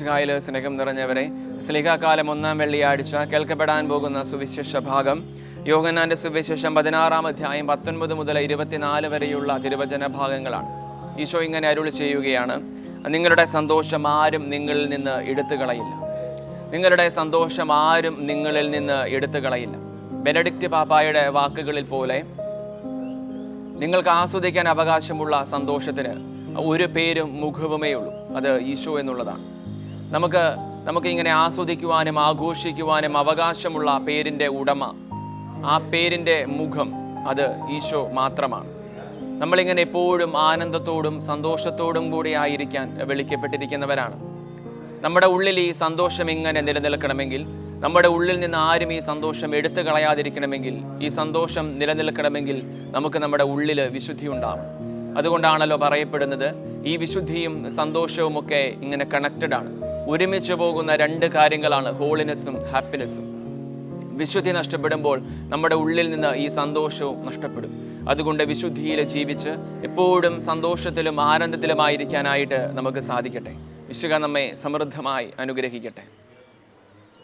മിശിഹായിൽ സ്നേഹം നിറഞ്ഞവരെ സ്ലിഹാകാലം ഒന്നാം വെള്ളിയാഴ്ച കേൾക്കപ്പെടാൻ പോകുന്ന സുവിശേഷ ഭാഗം. യോഗനാന്റെ സുവിശേഷം പതിനാറാം അധ്യായം പത്തൊൻപത് മുതൽ ഇരുപത്തിനാല് വരെയുള്ള തിരുവചന ഭാഗങ്ങളാണ്. ഈശോ ഇങ്ങനെ അരുൾ ചെയ്യുകയാണ് നിങ്ങളുടെ സന്തോഷം ആരും നിങ്ങളിൽ നിന്ന് എടുത്തു കളയില്ല നിങ്ങളുടെ സന്തോഷം ആരും നിങ്ങളിൽ നിന്ന് എടുത്തു കളയില്ല ബെനഡിക്റ്റ് പാപ്പായുടെ വാക്കുകളിൽ പോലെ നിങ്ങൾക്ക് ആസ്വദിക്കാൻ അവകാശമുള്ള സന്തോഷത്തിന് ഒരു പേരും മുഖവുമേ ഉള്ളൂ അത് ഈശോ എന്നുള്ളതാണ്. നമുക്ക് നമുക്ക് ഇങ്ങനെ ആസ്വദിക്കുവാനും ആഘോഷിക്കുവാനും അവകാശമുള്ള പേരിന്റെ ഉടമ ആ പേരിന്റെ മുഖം അത് ഈശോ മാത്രമാണ്. നമ്മളിങ്ങനെ എപ്പോഴും ആനന്ദത്തോടും സന്തോഷത്തോടും കൂടി ആയിരിക്കാൻ വിളിക്കപ്പെട്ടിരിക്കുന്നവരാണ്. നമ്മുടെ ഉള്ളിൽ ഈ സന്തോഷം ഇങ്ങനെ നിലനിൽക്കണമെങ്കിൽ നമ്മുടെ ഉള്ളിൽ നിന്ന് ആരും ഈ സന്തോഷം എടുത്തു കളയാതിരിക്കണമെങ്കിൽ ഈ സന്തോഷം നിലനിൽക്കണമെങ്കിൽ നമുക്ക് നമ്മുടെ ഉള്ളിൽ വിശുദ്ധി ഉണ്ടാവും അതുകൊണ്ടാണല്ലോ പറയപ്പെടുന്നത് ഈ വിശുദ്ധിയും സന്തോഷവും ഒക്കെ ഇങ്ങനെ കണക്റ്റഡ് ആണ്. ഒരുമിച്ച് പോകുന്ന രണ്ട് കാര്യങ്ങളാണ് ഹോളിനെസ്സും ഹാപ്പിനെസ്സും വിശുദ്ധി നഷ്ടപ്പെടുമ്പോൾ നമ്മുടെ ഉള്ളിൽ നിന്ന് ഈ സന്തോഷവും നഷ്ടപ്പെടും. അതുകൊണ്ട് വിശുദ്ധിയിൽ ജീവിച്ച് എപ്പോഴും സന്തോഷത്തിലും ആനന്ദത്തിലുമായിരിക്കാനായിട്ട് നമുക്ക് സാധിക്കട്ടെ. വിശുക നമ്മെ സമൃദ്ധമായി അനുഗ്രഹിക്കട്ടെ.